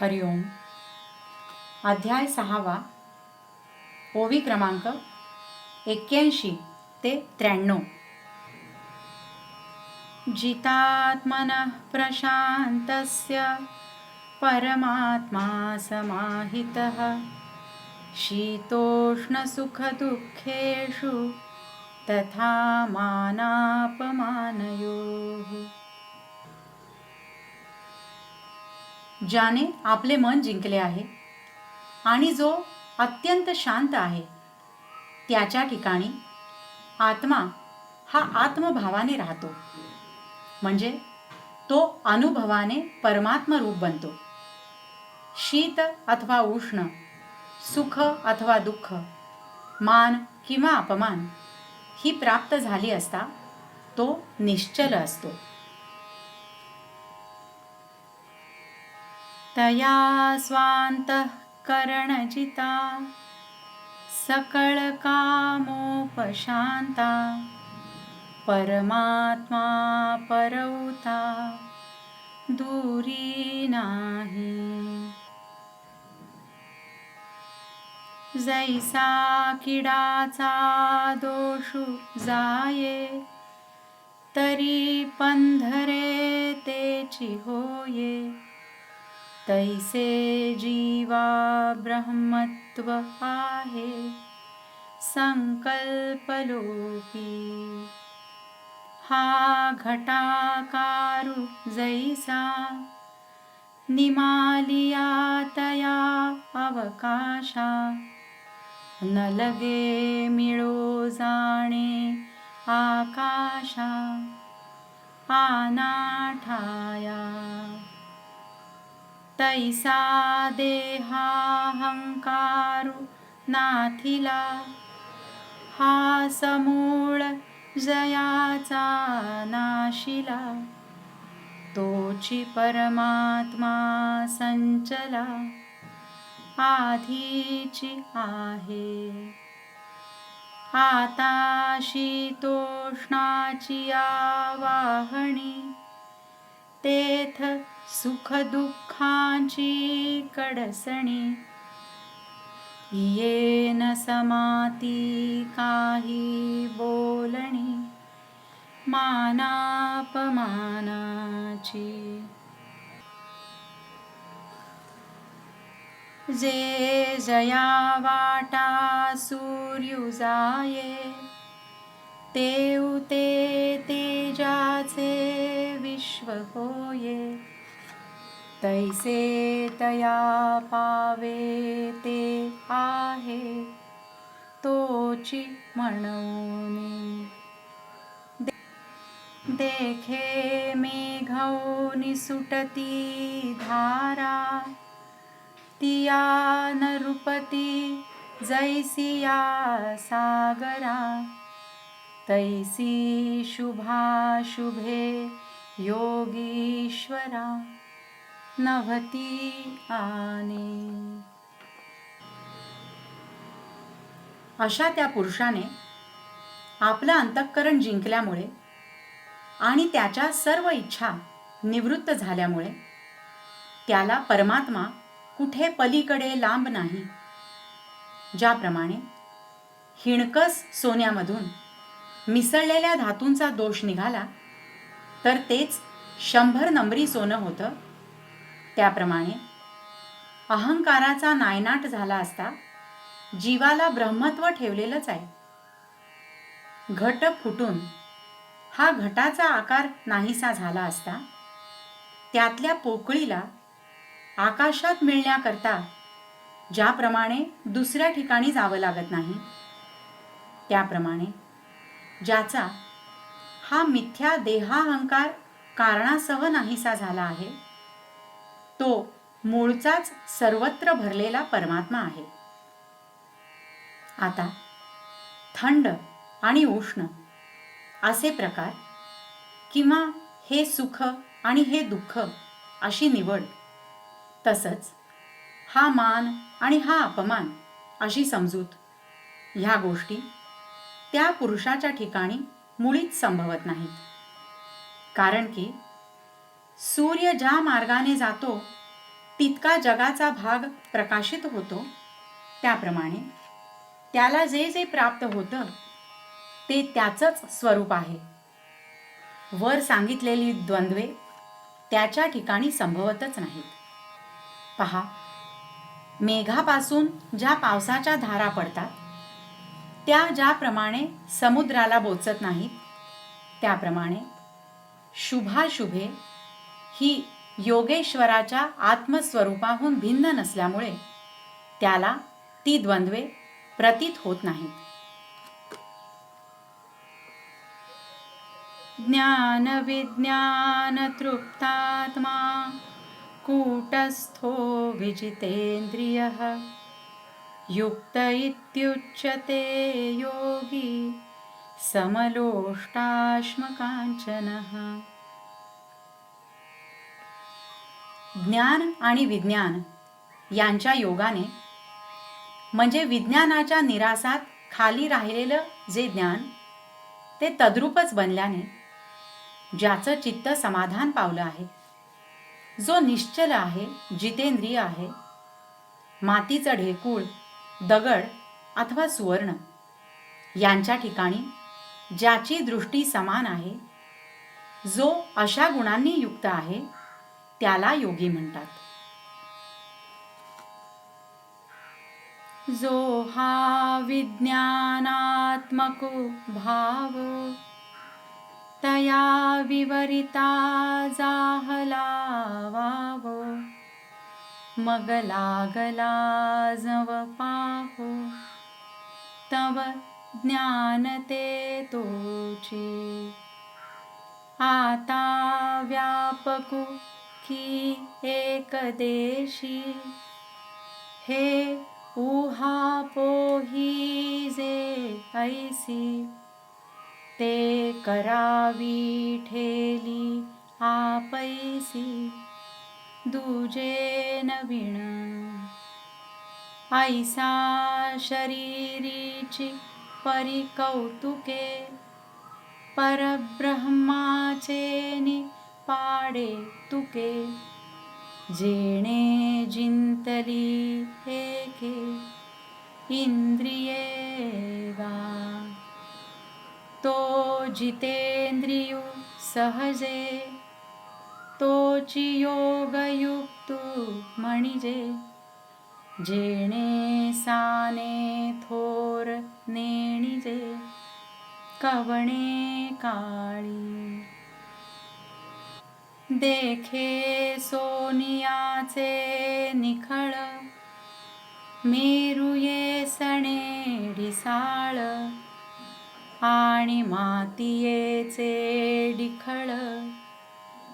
हरिओम अध्याय सहावा ओवी क्रमांक एक्क्याऐंशी ते त्र्याण्णव. जितात्मनः प्रशान्तस्य परमात्मा समाहितः. शीतोष्णसुखदुःखेषु तथा मानापमानयोः. ज्याने आपले मन जिंकले आहे. आणि जो अत्यंत शांत आहे. त्याच्या ठिकाणी आत्मा हा आत्मभावाने राहतो. म्हणजे तो अनुभवाने परमात्म रूप बनतो. शीत अथवा उष्ण सुख अथवा दुःख मान किंवा अपमान ही प्राप्त झाली असता तो निश्चल असतो. तया स्वान्तःकरणजिता सकलकामोपशान्ता परमात्मा परौता। दूरी नाही। जैसा किडाचा दोषु जाये तरी पंधरे तेची होये। तैसे जीवा ब्रह्मत्व आहे संकल्पलोपी। हा घटाकारू जैसा निमालिया तया अवकाशा। न लगे मिळो जाणे आकाशा। आना तैसा देहाहंकारू नाथिला। हा समूळ जयाचा नाशिला। तोची परमात्मा संचला। आधीची आहे। आता शीतोष्णाची आवाहणी। तेथ सुखदुःखांची कडसणी. येन समाती काही बोलणी. मानापमानाची. जे जया वाटा सूर्यु जाये तेऊ तेजाचे विश्व होये. तैसे तया पावे ते आहे. तोची म्हणून देखे मेघौनि सुटती धारा. तिया नृपती जैसिया सागरा. तैसी शुभा शुभे योगीश्वरा. नभती आने अशा त्या पुरुषाने आपलं अंतःकरण जिंकल्यामुळे आणि त्याच्या सर्व इच्छा निवृत्त झाल्यामुळे त्याला परमात्मा कुठे पलीकडे लांब नाही. ज्याप्रमाणे हिणकस सोन्यामधून मिसळलेल्या धातूंचा दोष निघाला तर तेच शंभर नंबरी सोनं होतं त्याप्रमाणे अहंकाराचा नायनाट झाला असता जीवाला ब्रह्मत्व ठेवलेलंच आहे. घट फुटून हा घटाचा आकार नाहीसा झाला असता त्यातल्या पोकळीला आकाशात मिळण्याकरता ज्याप्रमाणे दुसऱ्या ठिकाणी जावं लागत नाही त्याप्रमाणे ज्याचा हा मिथ्या देहाहंकार कारणासह नाहीसा झाला आहे तो मूळचाच सर्वत्र भरलेला परमात्मा आहे. आता थंड आणि उष्ण असे प्रकार किंवा हे सुख आणि हे दुःख अशी निवड तसंच हा मान आणि हा अपमान अशी समजूत ह्या गोष्टी त्या पुरुषाच्या ठिकाणी मुळीच संभवत नाहीत. कारण की सूर्य ज्या मार्गाने जातो तितका जगाचा भाग प्रकाशित होतो. त्याप्रमाणे त्याला जे जे प्राप्त होतं ते त्याचंच स्वरूप आहे. वर सांगितलेली द्वंद्वे त्याच्या ठिकाणी संभवतच नाहीत. पहा मेघापासून ज्या पावसाच्या धारा पडतात त्या ज्याप्रमाणे समुद्राला बोचत नाहीत त्याप्रमाणे शुभाशुभे ही योगेश्वराच्या आत्मस्वरूपाहून भिन्न नसल्यामुळे त्याला ती द्वंद्वे प्रतीत होत नाहीत. ज्ञानविज्ञानतृप्तात्मा कूटस्थो विजितेंद्रिय युक्त इत्युच्यते योगी समलोष्टाश्मकाञ्चनः। ज्ञान आणि विज्ञान यांच्या योगाने. म्हणजे विज्ञानाच्या निरासात खाली राहिलेलं जे ज्ञान ते तद्रूपच बनल्याने ज्याचं चित्त समाधान पावलं आहे. जो निश्चल आहे जितेंद्रिय आहे मातीचं ढेकूळ दगड अथवा सुवर्ण यांच्या ठिकाणी ज्याची दृष्टी समान आहे जो अशा गुणांनी युक्त आहे त्याला योगी म्हणतात. जो हा विज्ञानात्मको भाव तया विवरिता जाहला वाव मग लागला जव पाहो तव ज्ञान ते तोची. आता व्यापकू की एक देशी हे उहा पोही जे ऐसी ते करावी ठेली आपैसी दुजे नवीण ऐसा शरीरीची परिकौतुके परब्रह्माचे नि पाडे तुके. जेणे जिंतली एके. इंद्रिये गा तो जितेंद्रियु सहजे. तोची योगयुक्तु म्हणजे जेणे साने थोर नेणिजे. कवणे काळी. देखे सोनियाचे निखळ. मेरुये सणे ढिसाळ आणि मातीयेचे डिखळ.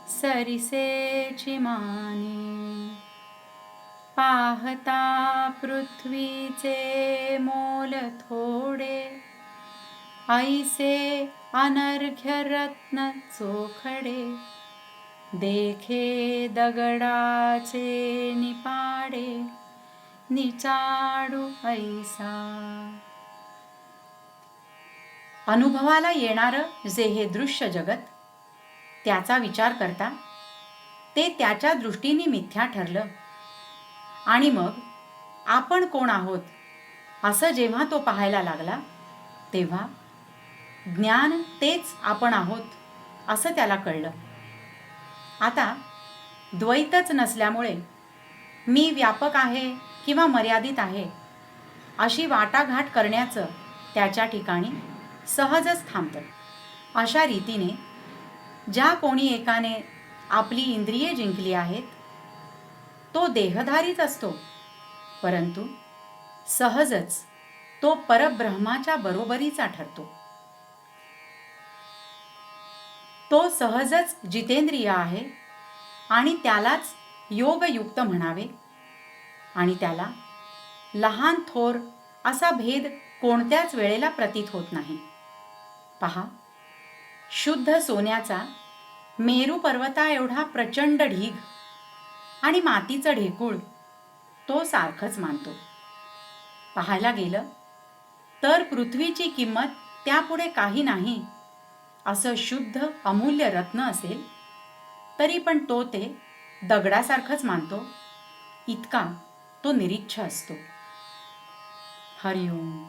सरिसेची माने पाहता पृथ्वीचे मोल थोडे. ऐसे अनर्घ्य रत्न चोखडे. देखे दगडाचे निपाडे निचाडू ऐसा. अनुभवाला येणारं जे हे दृश्य जगत त्याचा विचार करता ते त्याच्या दृष्टीने मिथ्या ठरलं. आणि मग आपण कोण आहोत असं जेव्हा तो पाहायला लागला तेव्हा ज्ञान तेच आपण आहोत असं त्याला कळलं. आता द्वैतच नसल्यामुळे मी व्यापक आहे किंवा मर्यादित आहे अशी वाटाघाट करण्याचं त्याच्या ठिकाणी सहजच थांबतं. अशा रीतीने ज्या कोणी एकाने आपली इंद्रिये जिंकली आहेत तो देहधारीच असतो परंतु सहजच तो परब्रह्माच्या बरोबरीचा ठरतो. तो सहजच जितेंद्रिय आहे आणि त्यालाच योगयुक्त म्हणावे. आणि त्याला लहान थोर असा भेद कोणत्याच वेळेला प्रतीत होत नाही. पहा शुद्ध सोन्याचा मेरू पर्वता एवढा प्रचंड ढीग आणि मातीचं ढेकूळ तो सारखंच मानतो. पाहायला गेलं तर पृथ्वीची किंमत त्यापुढे काही नाही असं शुद्ध अमूल्य रत्न असेल तरी पण तो ते दगडासारखंच मानतो. इतका तो निरीच्छ असतो. हरिओम.